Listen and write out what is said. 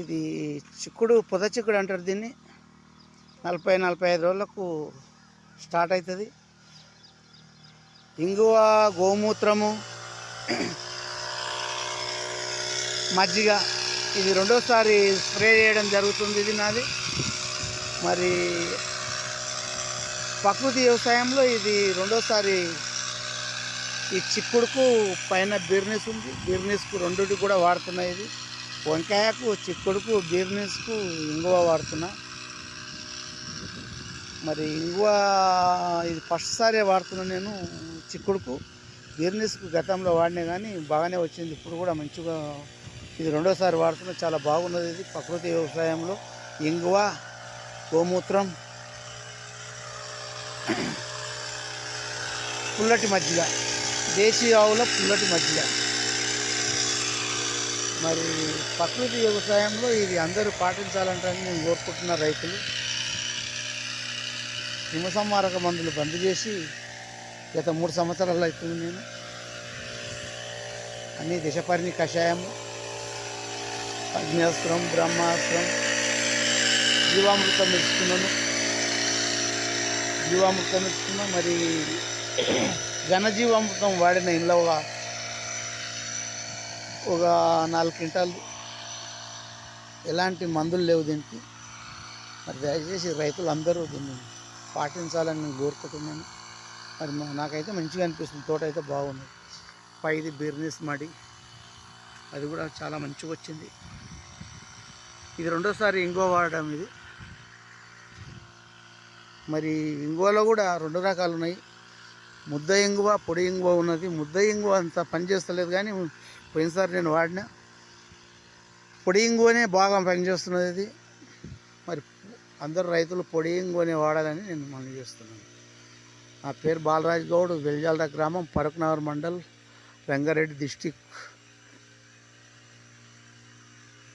ఇది చిక్కుడు పొద చిక్కుడు అంటారు దీన్ని. నలభై నలభై ఐదు రోజులకు స్టార్ట్ అవుతుంది. ఇంగువ గోమూత్రము మజ్జిగ ఇది రెండోసారి స్ప్రే చేయడం జరుగుతుంది ఇది నాది. మరి ప్రకృతి వ్యవసాయంలో ఇది రెండోసారి ఈ చిక్కుడుకు పైన బిర్నెస్ ఉంది. బిర్నెస్కు రెండుటి కూడా వాడుతున్నాయి ఇది. వంకాయకు చిక్కుడుకు బీర్నెస్కు ఇంగువ వాడుతున్నా. మరి ఇంగువ ఇది ఫస్ట్ సారే వాడుతున్నా నేను చిక్కుడుకు. బీర్నెస్కు గతంలో వాడినా కానీ బాగానే వచ్చింది. ఇప్పుడు కూడా మంచిగా ఇది రెండోసారి వాడుతున్నా. చాలా బాగున్నది ఇది ప్రకృతి వ్యవసాయంలో. ఇంగువ గోమూత్రం పుల్లటి మజ్జిగ. దేశీయ ఆవుల పుల్లటి మజ్జిగ. మరి ప్రకృతి వ్యవసాయంలో ఇది అందరూ పాటించాలంటారని నేను కోరుకుంటున్న రైతులు. హిమసంహారక మందులు బంద్ చేసి గత మూడు సంవత్సరాలు అవుతుంది నేను. అన్ని దశపరిణి కషాయము అగ్నిస్త్రం బ్రహ్మాస్త్రం జీవామృతం ఇస్తున్నాను జీవామృతం ఇస్తున్నా మరి ఘనజీవామృతం వాడిన ఇంట్లో ఒక నాలుగు క్వింటాలు ఎలాంటి మందులు లేవు దీనికి. మరి దయచేసి రైతులు అందరూ దీన్ని పాటించాలని నేను కోరుకుంటున్నాను. మరి నాకైతే మంచిగా అనిపిస్తుంది. తోట అయితే బాగుంది. పైది బిర్నెస్ మడి. అది కూడా చాలా మంచిగా వచ్చింది. ఇది రెండోసారి ఇంగో వాడడం ఇది. మరి ఇంగోలో కూడా రెండు రకాలు ఉన్నాయి. ముద్ద ఇంగువ పొడి ఇంగువ ఉన్నది. ముద్ద ఇంగువ అంత పనిచేస్తలేదు కానీ పోయినసారి నేను వాడిన. పొడి ఇంగువనే బాగా పనిచేస్తున్నది ఇది. మరి అందరు రైతులు పొడి ఇంగువనే వాడాలని నేను మనం చేస్తున్నాను. నా పేరు బాలరాజ్ గౌడ్ వెల్జాల గ్రామం పరకునగర్ మండల్ రంగారెడ్డి డిస్టిక్.